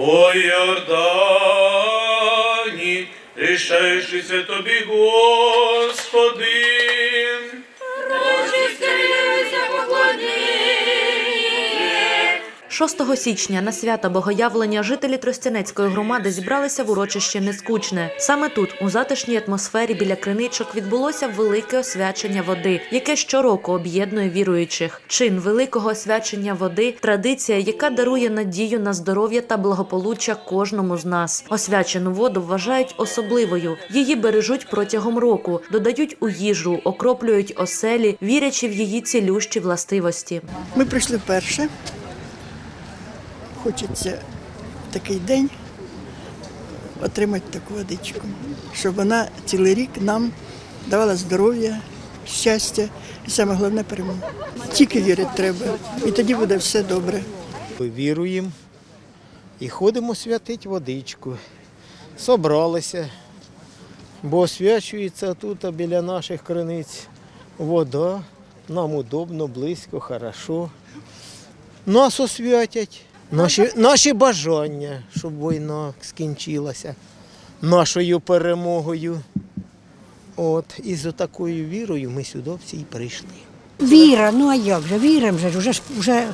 О Йордані, рішаючися тобі, Господи. 6 січня на свято Богоявлення жителі Тростянецької громади зібралися в урочище Нескучне. Саме тут, у затишній атмосфері біля криничок, відбулося велике освячення води, яке щороку об'єднує віруючих. Чин великого освячення води традиція, яка дарує надію на здоров'я та благополуччя кожному з нас. Освячену воду вважають особливою. Її бережуть протягом року, додають у їжу, окроплюють оселі, вірячи в її цілющі властивості. Ми прийшли вперше. Хочеться в такий день отримати таку водичку, щоб вона цілий рік нам давала здоров'я, щастя і саме головне перемогу. Тільки вірити треба, і тоді буде все добре. Віруємо і ходимо святити водичку. Собралися, бо освячується тут біля наших криниць вода. Нам удобно, близько, хорошо. Нас освятять. Наші, наші бажання, щоб війна скінчилася нашою перемогою. От, і за такою вірою ми сюди всі й прийшли. Віра, ну а як же? Віримо же, вже вже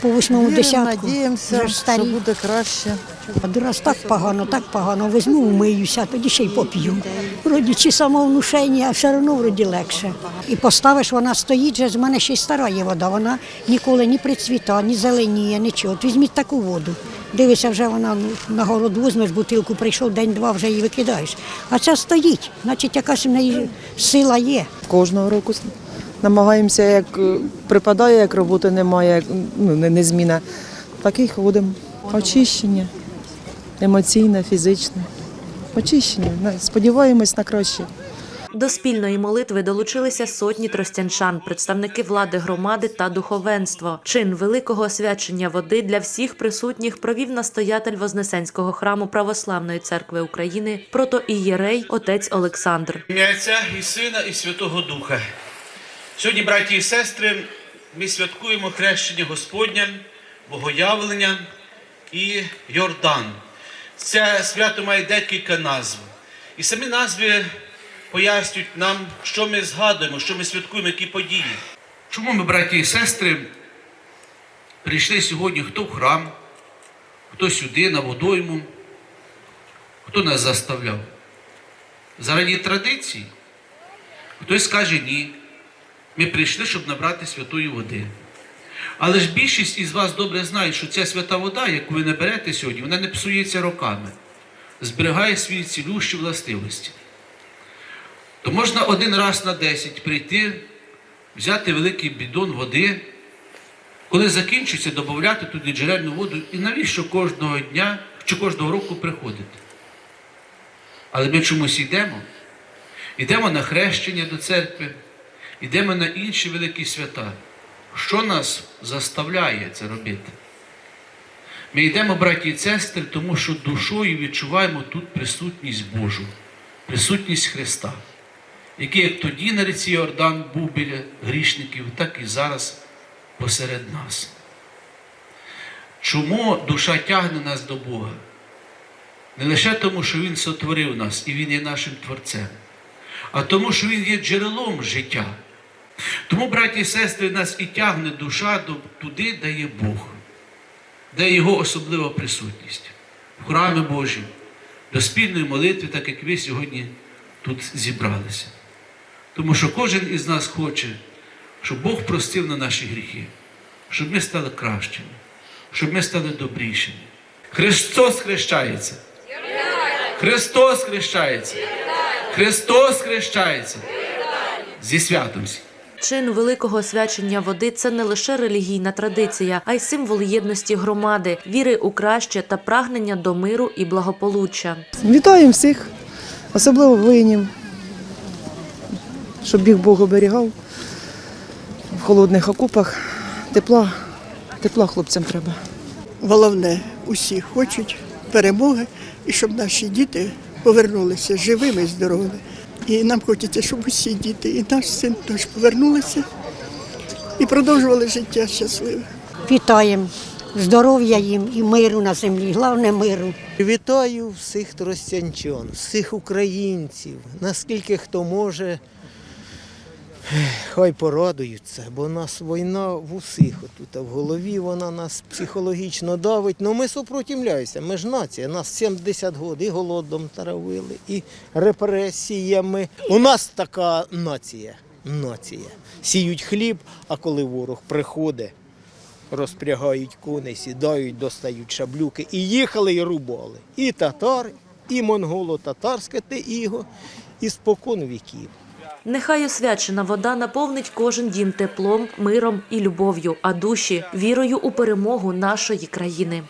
по восьмому десятку. надіємося, що буде краще. А раз так погано, так погано. Візьму, вмиюся, тоді ще й поп'ю. Вроді чи самовнушення, а все одно вроді легше. І поставиш, вона стоїть, же з мене ще й стара є вода. Вона ніколи ні прицвіта, ні зеленіє, нічого. От візьміть таку воду. Дивишся, вже вона ну, на город візьмеш бутилку, прийшов день-два, вже її викидаєш. А ця стоїть, значить якась в неї сила є. Кожного року намагаємося, як е, припадає, як роботи немає, як, ну, не зміна. Так і ходимо. Очищення емоційне, фізичне. Очищення. На- Сподіваємось на краще. До спільної молитви долучилися сотні тростянчан, представники влади громади та духовенство. Чин великого освячення води для всіх присутніх провів настоятель Вознесенського храму Православної церкви України, протоієрей отець Олександр. Ім'я Отця і Сина, і Святого Духа. Сьогодні, браті і сестри, ми святкуємо хрещення Господня, Богоявлення і Йордан. Це свято має декілька назв. І самі назви пояснюють нам, що ми згадуємо, що ми святкуємо, які події. Чому ми, браті і сестри, прийшли сьогодні хто в храм, хто сюди, на водойму, хто нас заставляв? Заради традиції. Хтось скаже ні. Ми прийшли, щоб набрати святої води. Але ж більшість із вас добре знає, що ця свята вода, яку ви наберете сьогодні, вона не псується роками, зберігає свої цілющі властивості. То можна один раз на 10 прийти, взяти великий бідон води, коли закінчиться, додати туди джерельну воду, і навіщо кожного дня чи кожного року приходити? Але ми чомусь йдемо. Йдемо на хрещення до церкви, йдемо на інші великі свята. Що нас заставляє це робити? Ми йдемо, браті і сестри, тому що душою відчуваємо тут присутність Божу, присутність Христа, який як тоді на ріці Йордан був біля грішників, так і зараз посеред нас. Чому душа тягне нас до Бога? Не лише тому, що Він сотворив нас і Він є нашим Творцем, а тому, що Він є джерелом життя. Тому, браті і сестри, нас і тягне душа туди, де є Бог, де Його особлива присутність, в храмі Божі, до спільної молитви, так як ви сьогодні тут зібралися. Тому що кожен із нас хоче, щоб Бог простив на наші гріхи, щоб ми стали кращими, щоб ми стали добрішими. Христос хрещається. Христос хрещається. Христос хрещається. Зі святом. Чин великого освячення води це не лише релігійна традиція, а й символ єдності громади, віри у краще та прагнення до миру і благополуччя. Вітаємо всіх, особливо воїнів, щоб їх Бог оберігав в холодних окопах. Тепла, тепла хлопцям треба. Головне, усі хочуть перемоги і щоб наші діти повернулися живими і здоровими. І нам хочеться, щоб усі діти, і наш син теж повернулися і продовжували життя щасливе. Вітаємо здоров'я їм і миру на землі, головне миру. Вітаю всіх тростянчан, всіх українців, наскільки хто може, хай порадуються, бо у нас війна в усіх отут, а в голові вона нас психологічно давить. Ну ми супротивляємося, ми ж нація, нас 70 років і голодом таравили, і репресіями. У нас така нація, нація. Сіють хліб, а коли ворог приходить, розпрягають коней, сідають, достають шаблюки і їхали і рубали. І татари, і монголо-татарське те іго, і спокон віків. Нехай освячена вода наповнить кожен дім теплом, миром і любов'ю, а душі вірою у перемогу нашої країни.